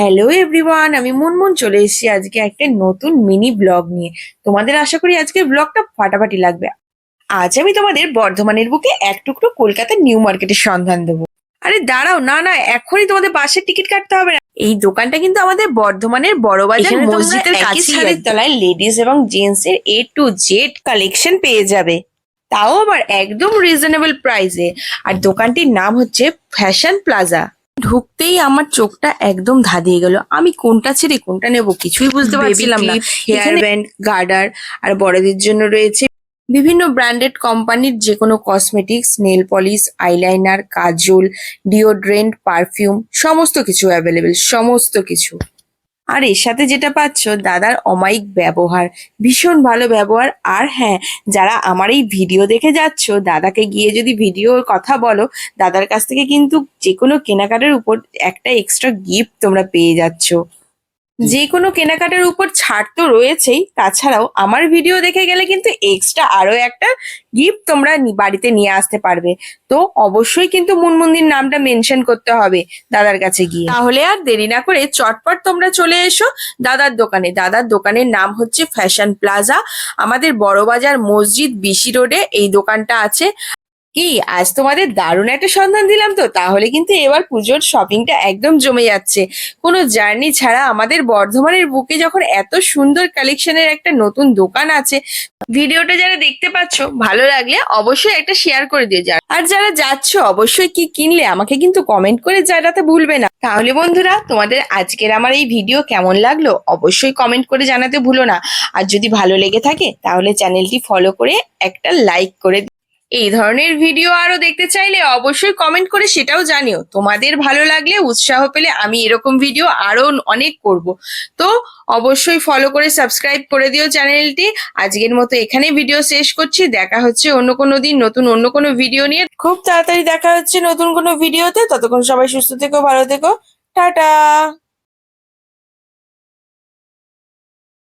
Hello everyone আমি মুনমুন চলে এসেছি আজকে একটা নতুন মিনি ব্লগ নিয়ে। তোমাদের আশা করি আজকের ব্লগটা ফাটাফাটি লাগবে। আজ আমি তোমাদের বর্ধমানের বুকে এক টুকরো কলকাতার নিউ মার্কেটের সন্ধান দেবো। আরে দাঁড়াও না না এখনই তোমাদের বাসের টিকিট কাটতে হবে না। এই দোকানটা কিন্তু আমাদের বর্ধমানের বড় বাজার মসজিদের কাছে তলায় লেডিস এবং জেন্টস এর এ টু জেড কালেকশন পেয়ে যাবে। তাও আবার একদম রিজনেবল প্রাইসে আর দোকানটির নাম হচ্ছে ফ্যাশন প্লাজা ঢুকতেই আমার চোখটা একদম ধাঁধিয়ে গেল। আমি কোনটা ছেড়ে কোনটা নেব কিছুই বুঝতে পারছিলাম না। হেয়ার এখানে- ব্যান্ড গার্ডার আর বড়দের জন্য রয়েছে বিভিন্ন ব্র্যান্ডেড কোম্পানির যে কোনো cosmetics nail polish eyeliner kajal deodorant perfume সমস্ত কিছু অ্যাভেলেবেল সমস্ত কিছু। আর এর সাথে যেটা পাচ্ছ, দাদার অমায়িক ব্যবহার। ভীষণ ভালো ব্যবহার। আর হ্যাঁ যারা আমার এই ভিডিও দেখে যাচ্ছ, দাদাকে গিয়ে যদি ভিডিওর কথা বলো, দাদার কাছ থেকে কিন্তু যে কোনো কেনাকাটার উপর একটা এক্সট্রা গিফট তোমরা পেয়ে যাচ্ছ। যে কোনো কেনাকাটার উপর ছাড় তো রয়েছেই। তাছাড়াও আমার ভিডিও দেখে গেলে কিন্তু এক্সট্রা আরও একটা গিফট তোমরা বাড়িতে নিয়ে আসতে পারবে। তো অবশ্যই কিন্তু মুনমুন্দির নামটা মেনশন করতে হবে দাদার কাছে গিয়ে। তাহলে আর দেরি না করে চটপট তোমরা চলে এসো দাদার দোকানে। দাদার দোকানের নাম হচ্ছে ফ্যাশন প্লাজা আমাদের বড়বাজার মসজিদ বিসি রোডে এই দোকানটা আছে। কি, আজ তোমাদের দারুণ একটা সন্ধান দিলাম তো। তাহলে কিন্তু এবার পুজোর শপিংটা একদম জমে যাচ্ছে। কোনো জার্নি ছাড়া আমাদের বর্ধমানের বুকে যখন এত সুন্দর কালেকশনের একটা নতুন দোকান আছে, ভিডিওটা যারা দেখতে পাচ্ছ, ভালো লাগলে অবশ্যই একটা শেয়ার করে দিও। যারা আর যারা যাচ্ছ, অবশ্যই কি কিনলে আমাকে কিন্তু কমেন্ট করে জানাতে ভুলবে না। তাহলে বন্ধুরা, তোমাদের আজকের আমার এই ভিডিও কেমন লাগল, অবশ্যই কমেন্ট করে জানাতে ভুলো না। আর যদি ভালো লেগে থাকে, তাহলে চ্যানেলটি ফলো করে একটা লাইক করে। এই ধরনের ভিডিও আরও দেখতে চাইলে অবশ্যই কমেন্ট করে সেটাও জানিও। তোমাদের ভালো লাগলে, উৎসাহ পেলে আমি এরকম ভিডিও আরও অনেক করব। তো অবশ্যই ফলো করে সাবস্ক্রাইব করে দিও চ্যানেলটি আজকের মতো এখানে ভিডিও শেষ করছি। দেখা হচ্ছে অন্য কোনো দিন, নতুন অন্য কোনো ভিডিও নিয়ে। খুব তাড়াতাড়ি দেখা হচ্ছে নতুন কোনো ভিডিওতে ততক্ষণ সবাই সুস্থ থেকো, ভালো থেকো। টাটা!